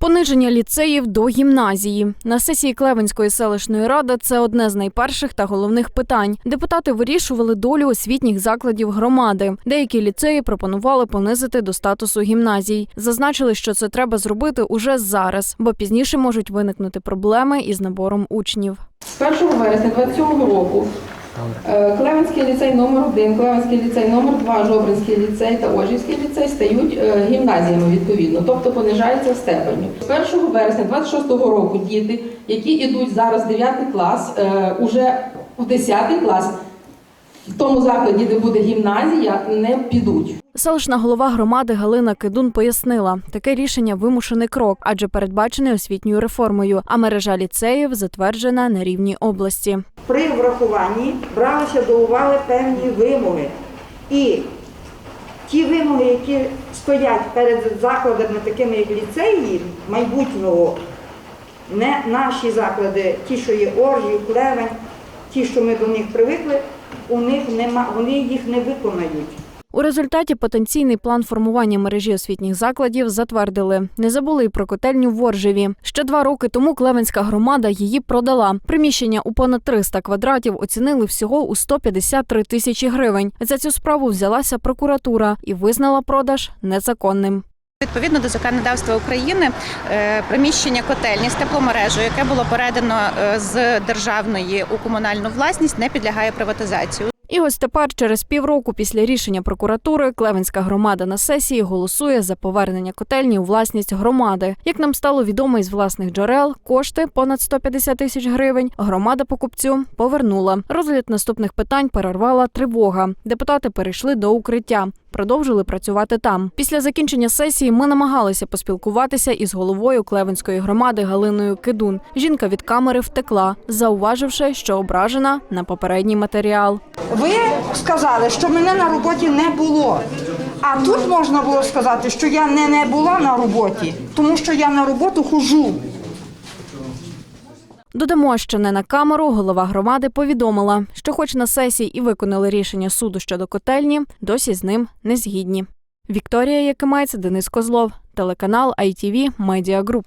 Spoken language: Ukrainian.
Пониження ліцеїв до гімназії на сесії Клевенської селищної ради це одне з найперших та головних питань. Депутати вирішували долю освітніх закладів громади. Деякі ліцеї пропонували понизити до статусу гімназій. Зазначили, що це треба зробити уже зараз, бо пізніше можуть виникнути проблеми із набором учнів. З 1 вересня 27 року Клевенський ліцей номер 1 Клевенський ліцей номер 2 Жобринський ліцей та Ожівський ліцей стають е, гімназіями відповідно, тобто понижається в степені. З 1 вересня 26 року діти, які йдуть зараз в 9 клас, е, уже в 10 клас, в тому закладі, де буде гімназія, не підуть. Селищна голова громади Галина Кидун пояснила, таке рішення вимушений крок, адже передбачений освітньою реформою, а мережа ліцеїв затверджена на рівні області. При врахуванні бралися до уваги певні вимоги. І ті вимоги, які стоять перед закладами, такими як ліцеї майбутнього, не наші заклади, ті, що є Оржів, Клевень, ті, що ми до них привикли, у них нема, вони їх не виконають. У результаті потенційний план формування мережі освітніх закладів затвердили. Не забули й про котельню в Оржеві. Ще два роки тому Клевенська громада її продала. Приміщення у понад 300 квадратів оцінили всього у 153 тисячі гривень. За цю справу взялася прокуратура і визнала продаж незаконним. Відповідно до законодавства України, е, приміщення котельні з тепломережею, яке було передано е, з державної у комунальну власність, не підлягає приватизації. І ось тепер, через півроку після рішення прокуратури, Клевенська громада на сесії голосує за повернення котельні у власність громади. Як нам стало відомо із власних джерел, кошти понад 150 тисяч гривень. Громада покупцю повернула. Розгляд наступних питань перервала тривога. Депутати перейшли до укриття. Продовжили працювати там. Після закінчення сесії ми намагалися поспілкуватися із головою Клевенської громади Галиною Кидун. Жінка від камери втекла, зауваживши, що ображена на попередній матеріал. Ви сказали, що мене на роботі не було. А тут можна було сказати, що я не, не була на роботі, тому що я на роботу хожу. Додамо, що не на камеру голова громади повідомила, що, хоч на сесії і виконали рішення суду щодо котельні, досі з ним не згідні. Вікторія Якимець, Денис Козлов, телеканал ITV Media Group.